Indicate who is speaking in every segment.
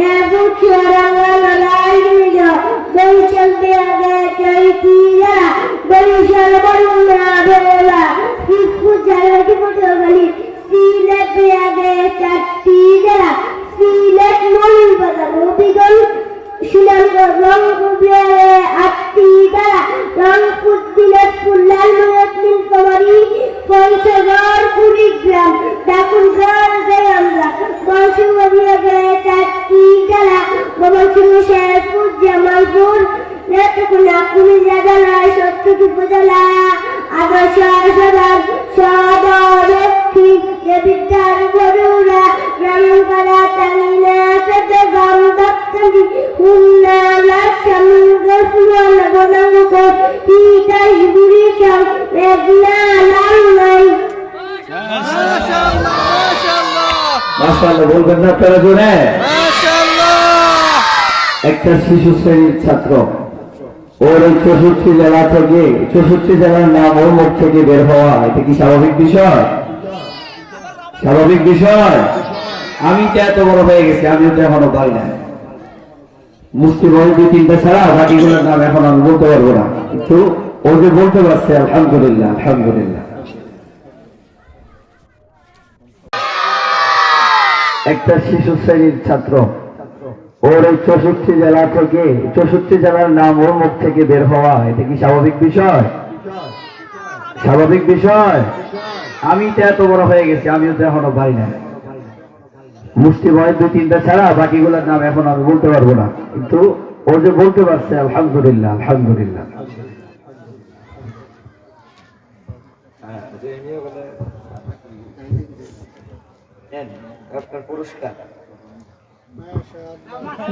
Speaker 1: সাতক্ষীরা এবছর কুমিল্লা জেলায় সত্তরটি উপজেলা আদর্শ সদর সদর দক্ষিণ দেবিদ্বার বড়ুরা ব্রাহ্মণপাড়া টাঙ্গিনা চট্টগ্রাম দপ্তরি খুলনা লাকসাম গসুয়াল বনাঙ্গপুর তিতাস বুড়িশাল মেঘনা লালমাই
Speaker 2: মাশাআল্লাহ মাশাআল্লাহ
Speaker 3: মাসাল্লাহ বলবেন না আপনারা জোরে
Speaker 2: মাশাআল্লাহ।
Speaker 3: একটা শিশু শ্রেণির ছাত্র। ওর এই চৌষট্টি জেলা থেকে, চৌষট্টি জেলার নাম ওর মুখ থেকে বের হওয়া, এটা কি স্বাভাবিক বিষয়? স্বাভাবিক বিষয়? আমি তো এত বড় হয়ে গেছি, আমিও তো এখনও পারি না দুই তিনটা ছাড়া বাকিগুলোর নাম এখন আমি বলতে পারব না। কিন্তু ও যে বলতে পারছে, আলহামদুলিল্লাহ আলহামদুলিল্লাহ। একটা শিশু শ্রেণির ছাত্র ওর এই চৌষট্টি জেলা থেকে, চৌষট্টি জেলার নাম ওর মুখ থেকে বের হওয়া, এটা কি স্বাভাবিক বিষয়? স্বাভাবিক বিষয়? আমি তো এত বড় হয়ে গেছি, আমিও তো এখনও পারি না মুষ্টি ভয় দুই তিনটা ছাড়া, বাকিগুলোর নাম এখন আমি বলতে পারব না। কিন্তু ও যে বলতে পারছে, আলহামদুলিল্লাহ আলহামদুলিল্লাহ।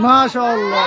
Speaker 2: মাশাআল্লাহ।